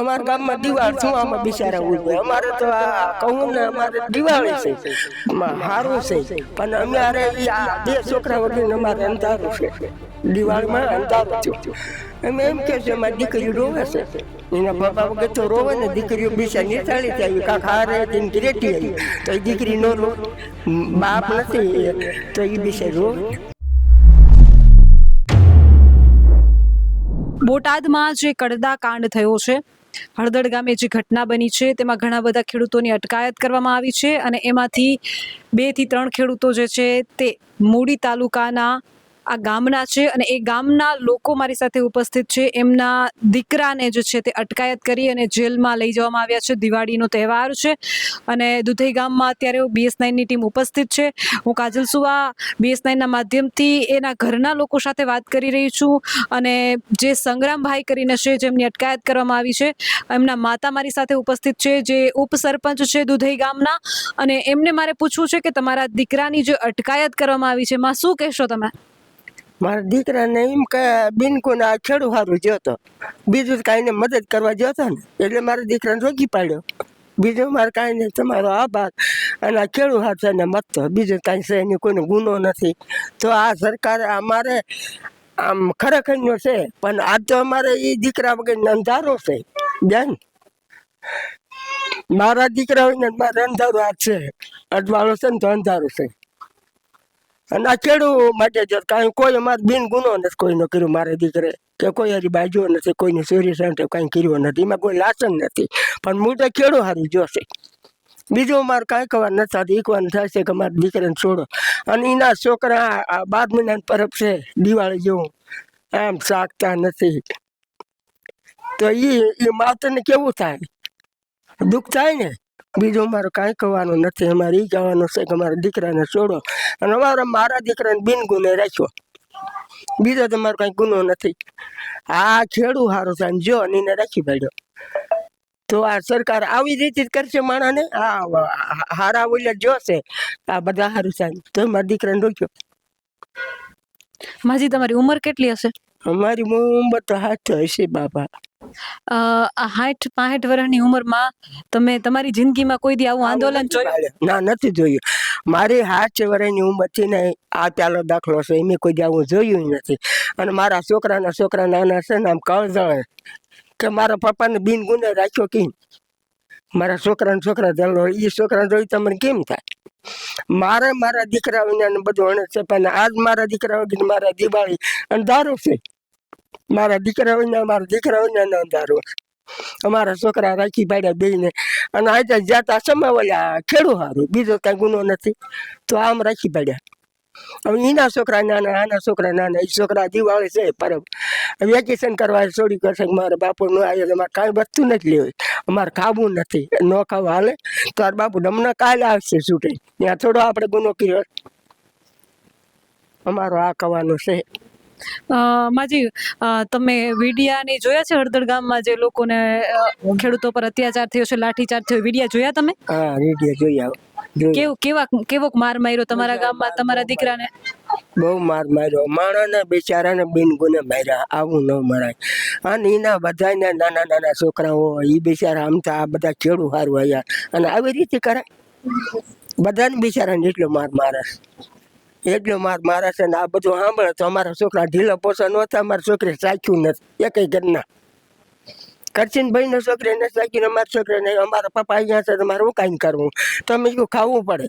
અમારા ગામમાં દિવાળ શું આમાં બિચારા ઉજવે? અમારે તો આ કહું ને અમારે દિવાળી છે. સારું છે. પણ અમારે આ બે છોકરા વગર અમારે અંધારું છે. દિવાળીમાં અંધારું થયું. અમે એમ કે છે અમારી દીકરી રોવે છે. એના બાપા વગર તો રોવે ને દીકરીઓ બીજા નિશાળી આવી. કાંક હારે તેને ગ્રેટી આવી. તો એ દીકરી નો રો બાપ નથી તો એ બીજે રોવે. બોટાદમાં જે કડદા કાંડ થયો છે. હળદડ ગામે જે ઘટના બની છે, તેમાં ઘણા બધા ખેડૂતોની અટકાયત કરવામાં આવી છે અને એમાંથી બેથી ત્રણ ખેડૂતો જે છે, તે મૂડી તાલુકાના આ ગામના છે અને એ ગામના લોકો મારી સાથે ઉપસ્થિત છે. એમના દીકરાને જે છે તે અટકાયત કરી અને જેલમાં લઈ જવામાં આવ્યા છે. દિવાળીનો તહેવાર છે અને દુધઈ ગામમાં અત્યારે બીએસ નાઇનની ટીમ ઉપસ્થિત છે. હું કાજલ સુવા બીએસ નાઇનના માધ્યમથી એના ઘરના લોકો સાથે વાત કરી રહી છું અને જે સંગ્રામભાઈ કરીને છે જેમની અટકાયત કરવામાં આવી છે, એમના માતા મારી સાથે ઉપસ્થિત છે, જે ઉપસરપંચ છે દુધઈ ગામના અને એમને મારે પૂછવું છે કે તમારા દીકરાની જે અટકાયત કરવામાં આવી છે, એમાં શું કહેશો તમે? મારા દીકરાને એમ કે બિનકુને આ ખેડૂ હારું જોતો બીજું કાંઈ કાંઈને મદદ કરવા જોતો ને. એટલે મારા દીકરાને રોકી પાડ્યો. બીજું મારે કાંઈ નહીં. તમારો આભાર. અને આ ખેડૂ હાથ છે ને મતતો બીજું કાંઈ છે એની કોઈનો ગુનો નથી. તો આ સરકાર અમારે આમ ખરેખરનો છે. પણ આજ તો અમારે એ દીકરા વગર અંધારો છે. બેન. મારા દીકરા હોય ને મારે અંધારો હાથ છે. અજવાળો છે ને તો અંધારો છે. અને આ ખેડૂ માટે જ કાંઈ કોઈ અમારે બિન ગુનો નથી, કોઈનો કર્યો, મારા દીકરે, કે કોઈ હરી બાજુ નથી, કોઈની ચોરી સાંઠે કાંઈ કર્યો નથી, એમાં કોઈ લાસન નથી. પણ હું તો ખેડૂ હારું જોશે. બીજું અમારે કાંઈ ખબર નથી થતી એકવાર થાય છે કે મારા દીકરાને છોડો. અને એના છોકરા બાર મહિનાની પરબ છે, દિવાળી જેવું. આમ શાકતા નથી. તો એ એ માતરને કેવું થાય? દુઃખ થાય ને? બીજું અમારે કાંઈ કહેવાનું નથી. અમારે એ કહેવાનું છે કે અમારા દીકરાને છોડો. અને અમારે મારા દીકરાને બિન ગુને રાખ્યો. બીજો તમારો કાંઈ ગુનો નથી. આ ખેડૂ સારું થાય જો અને એને રાખી પાડ્યો. તો આ સરકાર આવી રીતે જ કરશે માણાને? આ હારા ઓલા જોશે આ બધા સારું થાય તો મારા દીકરાને રોક્યો. માજી તમારી ઉંમર કેટલી હશે? અમારી ઉંમર તો હાથ હશે બાપા. સાઠ પાંઠ વર્ષની ઉંમરમાં તમે તમારી જિંદગીમાં કોઈ દી આવું આંદોલન જોયું? ના નથી જોયું. મારી હાથ વર્ષની ઉંમરથી ને આ ચાલો દાખલો છે એમ કોઈ દી આવું જોયું નથી. અને મારા છોકરાના છોકરા નાના છે ને આમ કળજળે. કે મારા પપ્પાને બિન ગુને રાખ્યો કેમ? મારા છોકરાના છોકરા ધરલો એ છોકરા જોઈ તમને કેમ થાય? મારે મારા દીકરા વિના બધું અણે છે પણ આજ મારા દીકરા વગર મારા દિવાળી અને દારૂ છે. મારા દીકરા વિના મારા દીકરા વિના અંધારું છે અમારા છોકરા રાખી પાડ્યા બેને અને આજે જાતા સમાવલ્યા ખેડૂ સારું બીજો કઈ ગુનો નથી. તો આમ રાખી પાડ્યા હવે એના છોકરા નાના, આના છોકરા નાના એ છોકરા દિવાળી છે પરબ વેકેશન કરવા છોડી કરશે મારો બાપુ નો આવ્યો અમારે કાંઈ વસ્તુ નથી લેવી. અમારે ખાવું નથી. ન ખાવા હાલે, તો આ બાપુ હમણાં કાલે આવશે છૂટે. ત્યાં થોડો આપણે ગુનો કર્યો. અમારો આ કહેવાનું છે. માજી તમે વિડિયાની જોયા છે હળદર ગામમાં જે લોકોને ખેડૂતો પર અત્યાચાર થયો છે લાઠીચાર્જ થયો વિડિયા જોયા તમે? હા રેડિયો જોયા કેવો કેવા કેવોક માર માર્યો તમારા ગામમાં તમારા દીકરાને? બહુ માર માર્યો. માણસને બિચારાને બિન ગુને માર્યા આવું ન મરાય. અને એના બધાને નાના નાના છોકરાઓ એ બિચારા આમતા આ બધા ખેડૂ સારું આવ્યા અને આવી રીતે કરે બધાને બિચારાને એટલો માર મારે. એટલો માર મારે છે ને આ બધું સાંભળે તો અમારા છોકરા ઢીલો પોસો નહોતા અમારા છોકરી સાચ્યું નથી, એકય ઘરના. કરચીન ભાઈ નો છોકરી ને સાચીને અમારા છોકરાને, અમારા પપ્પા અહીંયા છે તમારે હું કાંઈ કરવું? તમે કીધું ખાવું પડે.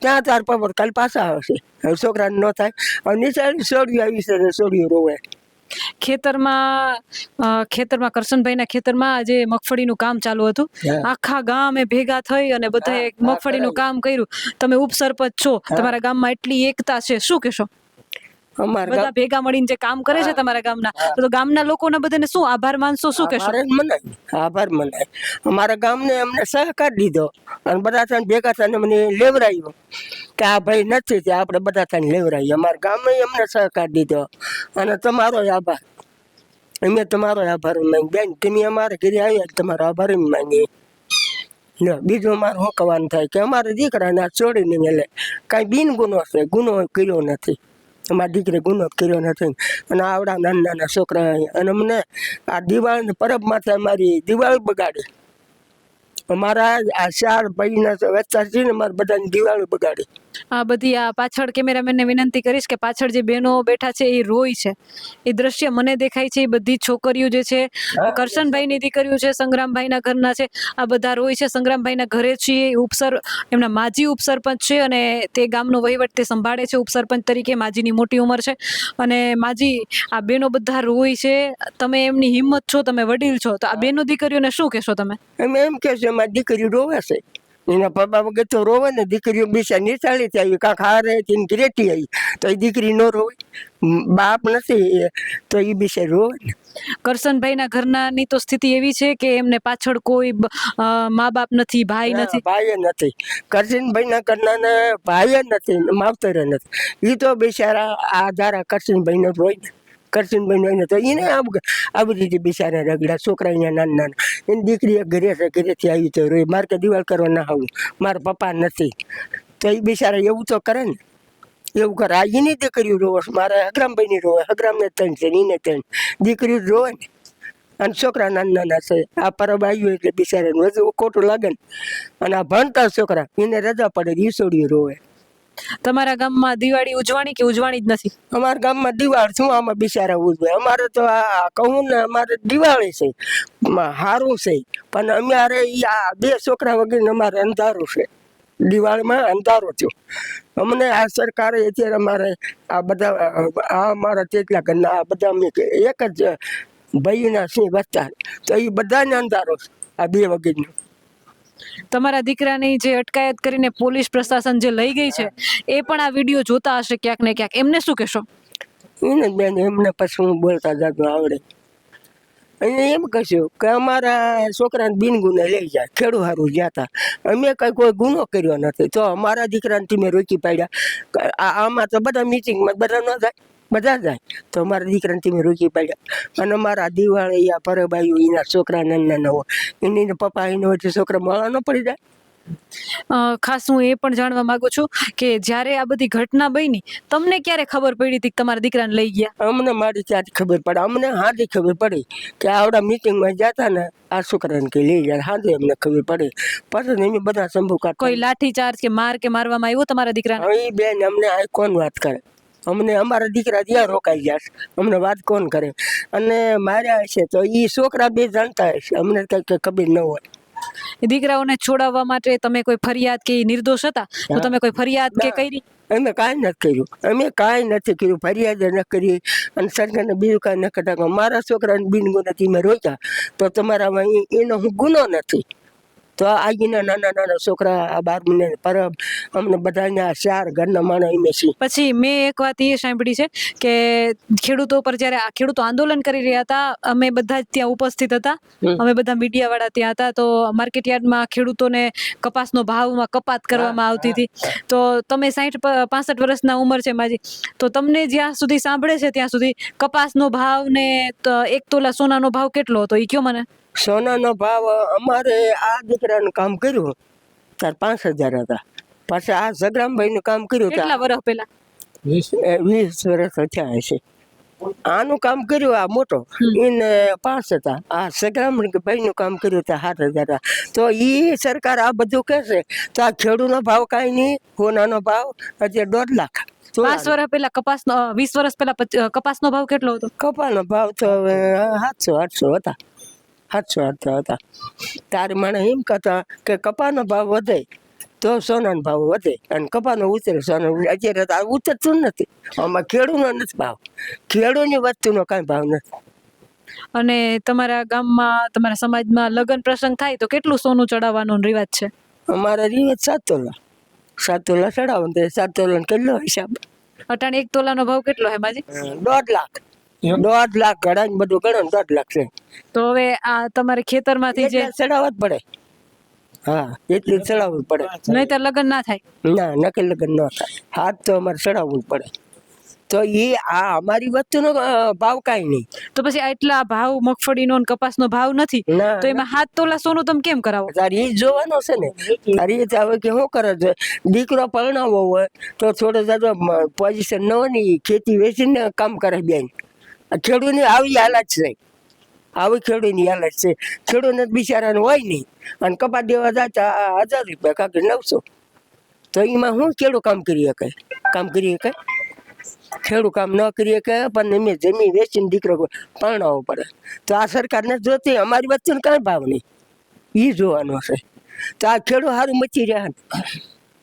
ત્યાં તાર પપ્પા, કાલ પાછા આવશે. છોકરાને ન થાય. હવે નીચે સોડિયું આવી છે ને સોડિયું રોવે. ખેતરમાં ખેતરમાં કરશનભાઈના ખેતરમાં આજે મગફળીનું કામ ચાલુ હતું. આખા ગામે ભેગા થઈ અને બધાએ મગફળીનું કામ કર્યું. તમે ઉપસરપંચ છો. તમારા ગામમાં એટલી એકતા છે. શું કહેશો? અમારા બધા ભેગા મળીને જે કામ કરે છે તમારા ગામના તો ગામના લોકોના બધાને શું આભાર માનશો? શું કહેશો? આભાર મનાય આભાર મનાય. અમારા ગામને અમને સહકાર દીધો અને બધા થઈને ભેગા થઈને મને લેવરાયો કે આ ભાઈ નથી તે આપણે બધા થઈને લેવરાયો અમારા ગામે અમને સહકાર દીધો અને તમારો આભાર. અમે તમારો આભાર માંગી બેન તમે અમારા ઘરે આવ્યા તમારો આભાર માંગીએ. બીજું અમારે શું કહેવાનું થાય? કે અમારા દીકરાને છોડીને મેલે. કાંઈ બિન ગુનો છે ગુનો કર્યો નથી. અમારી દીકરી ગુનો કર્યો નથી અને આવડા નાના નાના છોકરા અને અમને આ દિવાળી પરબ માથે અમારી દિવાળી બગાડી. અમારા આ ચાર ભાઈના વચ્ચા છે ને અમારે બધાની દિવાળી બગાડી. આ બધી આ પાછળ કેમેરામેનને વિનંતી કરીશ કે પાછળ જે બહેનો બેઠા છે એ રોય છે. એ દ્રશ્ય મને દેખાય છે એ બધી છોકરીઓ જે છે કરશનભાઈની દીકરીઓ છે સંગ્રામભાઈના ઘરના છે આ બધા રોય છે. સંગ્રામભાઈના ઘરે છીએ ઉપસર એમના માજી ઉપસરપંચ છે અને તે ગામનો વહીવટ તે સંભાળે છે ઉપસરપંચ તરીકે માજીની મોટી ઉંમર છે. અને માજી આ બેનો બધા રોય છે તમે એમની હિંમત છો તમે વડીલ છો. તો આ બેનો દીકરીઓને શું કહેશો તમે? અમે એમ કહેશો મારી દીકરી રોવે છે. એના પપ્પા વગર તો રોવે ને દીકરીઓ બીજા નિશાળી થઈ આવી કાંક હારે થી ગ્રેટી આવી. તો એ દીકરી ન રોવે. બાપ નથી તો એ બિચાર રોવે ને. કરશનભાઈના ઘરનાની તો સ્થિતિ એવી છે કે એમને પાછળ કોઈ મા બાપ નથી ભાઈ નથી. ભાઈ નથી. કરશનભાઈ ના કરના ને ભાઈ નથી માવતર નથી. એ તો બિચારા આ ધારા કરશનભાઈ રોય હોય ને. કરશનભાઈ નો હોય ને તો એને આ રીતે બિચારા રગડા છોકરા અહીંયા નાના નાના એની દીકરી એક ઘરે છે, ઘરેથી આવી તો રોઈ મારે કે દિવાળ કરવા ના આવું. મારા પપ્પા નથી. તો એ બિચારા એવું તો કરે ને. એવું કરે. આ એની દીકરીઓ રોવે મારા મારે હગરામભાઈ ની રોવે હગરામને ત્રણ છે એને ત્રણ. દીકરીઓ રોવે ને. અને છોકરા નાના નાના છે. આ પરબ આવ્યું એટલે બિચારાને વધુ ખોટું લાગે ને. અને આ ભણતા છોકરા, એને રજા પડે ઈસોડીઓ રોવે. તમારા ગામમાં દિવાળી ઉજવાણી કે ઉજવાણી જ નથી? અમારા ગામમાં દિવાળ શું આમાં બિચારા ઉજવે? અમારે તો આ કહું ને, અમારે દિવાળી છે. સારું છે. પણ અમારે આ બે છોકરા વગર અમારે અંધારું છે. દિવાળીમાં અંધારો થયો. અમને આ સરકારે અત્યારે અમારે આ બધા, આ અમારા તેટલા ઘરના, આ બધા અમે એક જ ભાઈના સિંહ વસ્તા તો એ બધાને અંધારો છે, આ બે વગરનો. તમારા દીકરાની જે અટકાયત કરીને પોલીસ પ્રશાસન જે લઈ ગઈ છે, એ પણ આ વીડિયો જોતા હશે ક્યાંક ને ક્યાંક. એમને શું કહેશો? એને બેન, એમને પછી હું બોલતા જતો આવડે. અને એમ કહેશું કે અમારા છોકરાને બિન ગુને લઈ જાય ખેડૂ સારું ગયા હતા અમે કઈ કોઈ ગુનો કર્યો નથી. તો અમારા દીકરાને તમે રોકી પાડ્યા. આમાં તો બધા મિટિંગમાં બધા ન જાય. બધા જાય. તો અમારા દીકરાને તમે રોકી પાડ્યા. અને અમારા દિવાળી આ પરભાઈ એના છોકરા નાના નવો એની પપ્પા એનો હોય છોકરા મળવા ન પડી જાય. ખાસ હું એ પણ જાણવા માંગુ છું કે જ્યારે આ બધી ઘટના બની તમને ક્યારે ખબર પડી હતી કે તમારા દીકરાને લઈ ગયા? અમને મારી ત્યાંથી ખબર પડે. અમને હાથી ખબર પડી કે આવડા મિટિંગમાં જતા ને આ છોકરાને કઈ લઈ જાય હાથે અમને ખબર પડી. પછી એમ બધા સંભવ કોઈ લાઠી ચાર્જ કે માર કે મારવામાં આવ્યો તમારા દીકરા એ બેન અમને આ કોણ વાત કરે? અમને અમારા દીકરા ત્યાં રોકાઈ ગયા છે. અમને વાત કોણ કરે? અને માર્યા હશે તો એ છોકરા બે જાણતા હશે. અમને કઈ ખબર ન હોય. દીકરાઓને છોડાવવા માટે તમે કોઈ ફરિયાદ કે નિર્દોષ હતા? તો તમે કોઈ ફરિયાદ કે કરી? અમે કાંઈ નથી કર્યું. અમે કાંઈ નથી કર્યું. ફરિયાદ ન કરી. અને સરકારને બીજું કાંઈ ન કરતા. મારા છોકરાને બિન ગુનાથી મેં રોક્યા. તો તમારામાં એનો હું ગુનો નથી. તો આગીના નાના નાના છોકરા આ બાર મહિને પરબ અમને બધાને આ ચાર ઘરના માણસ એમે છીએ. પછી મેં એક વાત એ સાંભળી છે કે ખેડૂતો પર જ્યારે આ ખેડૂતો આંદોલન કરી રહ્યા હતા અમે બધા જ ત્યાં ઉપસ્થિત હતા. અમે બધા મીડિયા વાળા ત્યાં હતા તો માર્કેટ યાર્ડમાં ખેડૂતોને કપાસનો ભાવમાં કપાત કરવામાં આવતી હતી. તો તમે સાઠ પાસઠ વર્ષના ઉંમર છે માજી. તો તમને જ્યાં સુધી સાંભળે છે ત્યાં સુધી કપાસનો ભાવ ને એક તોલા સોનાનો ભાવ કેટલો હતો? એ કયો મને? સોનાનો ભાવ અમારે આ દીકરાનું કામ કર્યું. તાર પાંચ હજાર હતા. પાછા આ સગરામભાઈનું કામ કર્યું કેટલા વર્ષ પહેલા? વીસ. વર્ષ થયા હશે. આનું કામ કર્યું આ મોટો. એને પાંચ હતા. આ સગરામભાઈ નું કામ કર્યું હતા સાત હજાર હતા. તો એ સરકાર આ બધું કહેશે. તો આ ખેડૂનો ભાવ કાંઈ નહીં સોનાનો ભાવ અત્યારે દોઢ લાખ. પાંચ વર્ષ પહેલા કપાસનો વીસ વર્ષ પહેલા કપાસનો ભાવ કેટલો હતો? કપાનો ભાવ તો સાતસો આઠસો હતા. સાતસો આઠસો હતા. તારે મને એમ કહેતા કે કપાનો ભાવ વધે તો સોનાનો ભાવ વધે અને કપાનો ઉતરે સોનો અત્યારે તો ઉતરતું નથી. આમાં ખેડૂનો નથી ભાવ. ખેડૂની વસ્તુનો કાંઈ ભાવ નથી. અને તમારા ગામમાં તમારા સમાજમાં લગ્ન પ્રસંગ થાય તો કેટલું સોનું ચડાવવાનો રિવાજ છે? અમારે રિવાજ સાત તોલા. સાત તોલા ચડાવવાનું. સાત તોલા કેટલો હિસાબ? અટાણે એક તોલાનો ભાવ કેટલો હે માજી? દોઢ લાખ. દોઢ લાખ ઘડા બધું ગણો ને દોઢ લાખ છે. તો હવે આ તમારે ખેતરમાંથી જે ચડાવવા જ પડે. હા એટલું ચડાવવું પડે. નહીતર લગ્ન ના થાય. ના નકલ લગ્ન ન થાય. હાથ તો અમારે ચડાવવું પડે. તો એ આ અમારી વસ્તુનો ભાવ કાંઈ નહીં. તો પછી આટલા ભાવ મગફળીનો અને કપાસનો ભાવ નથી. તો એમાં હાથ તોલા સોનું તમે કેમ કરાવો? તારે એ જોવાનો છે ને. તારે એ હવે કે શું કરે છે? દીકરો પરણાવો હોય તો થોડો જાજો પોઝિશન ન હોય ને ખેતી વેચીને કામ કરે બેન. ખેડૂતની આવી હાલત છે. આવી ખેડૂતની હાલત છે. ખેડૂતને બિચારાને હોય નહીં. અને કપાસ દેવા જતા હજાર રૂપિયા કાંક નવસો. તો એમાં શું ખેડૂત કામ કરી શકે કામ કરી શકે ખેડૂત કામ ન કરી શકે પણ એમે જમીન વેચીને દીકરો પરણાવવો પડે. તો આ સરકારને જોતી અમારી વચ્ચે કાંઈ ભાવ નહીં. એ જોવાનું છે. તો આ ખેડૂત સારું મચી રહ્યા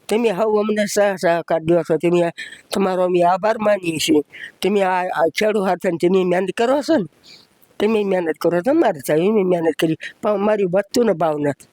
તમે હવે અમને સહ સહકાર દો છો. તમે તમારો અમે આભાર માનીએ છીએ. તમે આ આ હાથે તમે મહેનત કરો છો ને. તમે મહેનત કરો તમારે થાય એમ મહેનત કરી. પણ અમારી વસ્તુનો ભાવ નથી.